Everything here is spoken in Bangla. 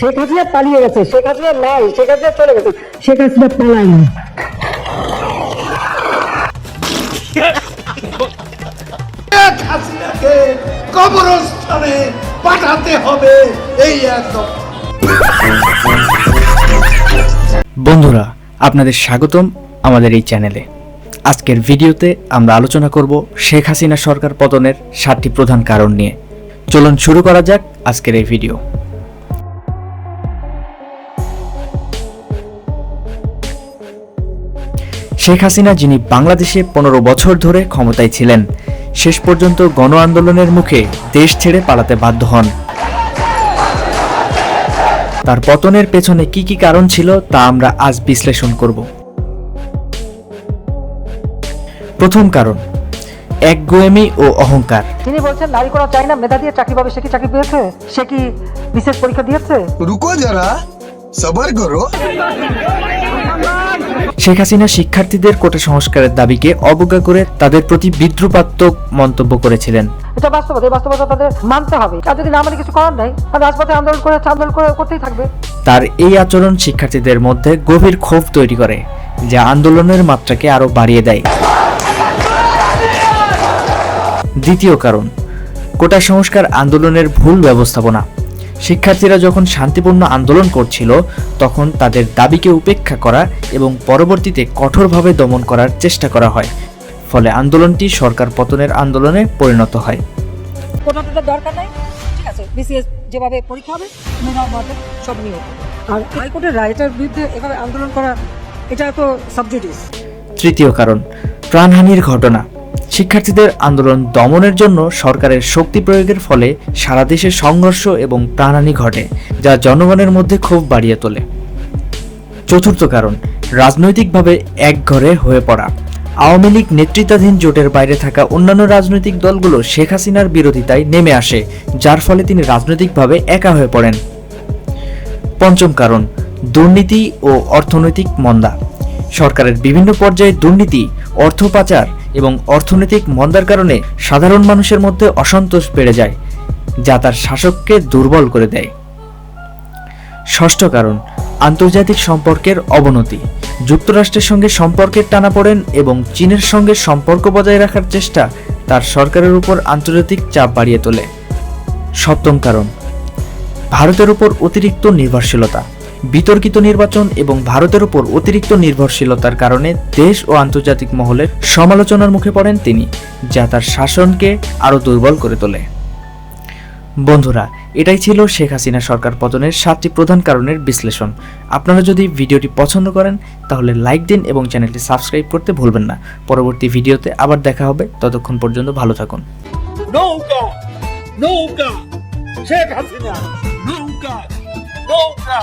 শেখ হাসিনা পালিয়ে গেছে শেখ হাসিনা নাই শেখ হাসিনা চলে গেছে। শেখ হাসিনা পালায়নি। শেখ হাসিনাকে কবরস্থানে পাঠাতে হবে এই একদম। বন্ধুরা আপনাদের স্বাগতম আমাদের এই চ্যানেলে। আজকের ভিডিওতে আমরা আলোচনা করব শেখ হাসিনা সরকার পতনের সাতটি প্রধান কারণ নিয়ে। চলুন শুরু করা যাক আজকের এই ভিডিও। শেখ হাসিনা যিনি বাংলাদেশে পনেরো বছর ধরে ক্ষমতায় ছিলেন শেষ পর্যন্ত গণ আন্দোলনের মুখে দেশ ছেড়ে পালাতে বাধ্য হন। তার পতনের পেছনে কি কি কারণ ছিল তা আমরা আজ বিশ্লেষণ করব। প্রথম কারণ এক গোয়েমি ও অহংকার। তিনি বলছেন নারী করা চাই না মেধা দিয়ে চাকরি পাবে সে কি চাকরি পেয়েছে? সে কি বিশেষ পরীক্ষা দিয়েছে? রুকো যারা সবার করো। শেখ হাসিনা শিক্ষার্থীদের কোটা সংস্কারের দাবিকে অবজ্ঞা করে তাদের প্রতি বিদ্রুপাত্মক মন্তব্য করেছিলেন। এটা বাস্তবতা এই বাস্তবতা তাদের মানতে হবে। আর যদি না মানে কিছু করার নাই তাহলে রাজপথে আন্দোলন করে আন্দোলন করে করতেই থাকবে। তার এই আচরণ শিক্ষার্থীদের মধ্যে গভীর ক্ষোভ তৈরি করে যা আন্দোলনের মাত্রাকে আরও বাড়িয়ে দেয়। দ্বিতীয় কারণ কোটা সংস্কার আন্দোলনের ভুল ব্যবস্থাপনা। শিক্ষার্থীরা যখন শান্তিপূর্ণ আন্দোলন করছিল তখন তাদের দাবিকে উপেক্ষা করা এবং পরবর্তীতে কঠোরভাবে দমন করার চেষ্টা করা হয়। ফলে আন্দোলনটি সরকার পতনের আন্দোলনে পরিণত হয়। কোটাটার দরকার নাই। ঠিক আছে বিসিএস যেভাবে পরীক্ষা হবে সব নিয়োগ আর হাইকোর্টের রায়টার বিরুদ্ধে এভাবে আন্দোলন করা এটা তো সাবজুডিস তৃতীয় কারণ প্রাণহানির ঘটনা। শিক্ষার্থীদের আন্দোলন দমনের জন্য সরকারের শক্তি প্রয়োগের ফলে সারা দেশে সংঘর্ষ এবং প্রাণহানি ঘটে, যা জনগণের মধ্যে ক্ষোভ বাড়িয়ে তোলে। চতুর্থ কারণ, রাজনৈতিকভাবে একঘরে হয়ে পড়া। আওয়ামী লীগ নেতৃত্বাধীন জোটের বাইরে থাকা অন্যান্য রাজনৈতিক দলগুলো শেখ হাসিনার বিরোধিতায় নেমে আসে, যার ফলে তিনি রাজনৈতিকভাবে একা হয়ে পড়েন। পঞ্চম কারণ, দুর্নীতি ও অর্থনৈতিক মন্দা। সরকারের বিভিন্ন পর্যায়ে দুর্নীতি, অর্থ পাচার এবং অর্থনৈতিক মন্দার কারণে সাধারণ মানুষের মধ্যে অসন্তোষ বেড়ে যায়, যা তার শাসককে দুর্বল করে দেয়। ষষ্ঠ কারণ, আন্তর্জাতিক সম্পর্কের অবনতি। যুক্তরাষ্ট্রের সঙ্গে সম্পর্কের টানাপোড়েন এবং চীনের সঙ্গে সম্পর্ক বজায় রাখার চেষ্টা তার সরকারের উপর আন্তর্জাতিক চাপ বাড়িয়ে তোলে। সপ্তম কারণ, ভারতের উপর অতিরিক্ত নির্ভরশীলতা। বিতর্কিত নির্বাচন এবং ভারতের উপর অতিরিক্ত নির্ভরশীলতার কারণে দেশ ও আন্তর্জাতিক মহলে সমালোচনার মুখে পড়েন তিনি, যা তার শাসনকে আরও দুর্বল করে তোলে। বন্ধুরা, এটাই ছিল শেখ হাসিনা সরকার পতনের সাতটি প্রধান কারণের বিশ্লেষণ। আপনারা যদি ভিডিওটি পছন্দ করেন, তাহলে লাইক দিন এবং চ্যানেলটি সাবস্ক্রাইব করতে ভুলবেন না। পরবর্তী ভিডিওতে আবার দেখা হবে। ততক্ষণ পর্যন্ত ভালো থাকুন। নৌকা নৌকা, শেখ হাসিনা, নৌকা নৌকা।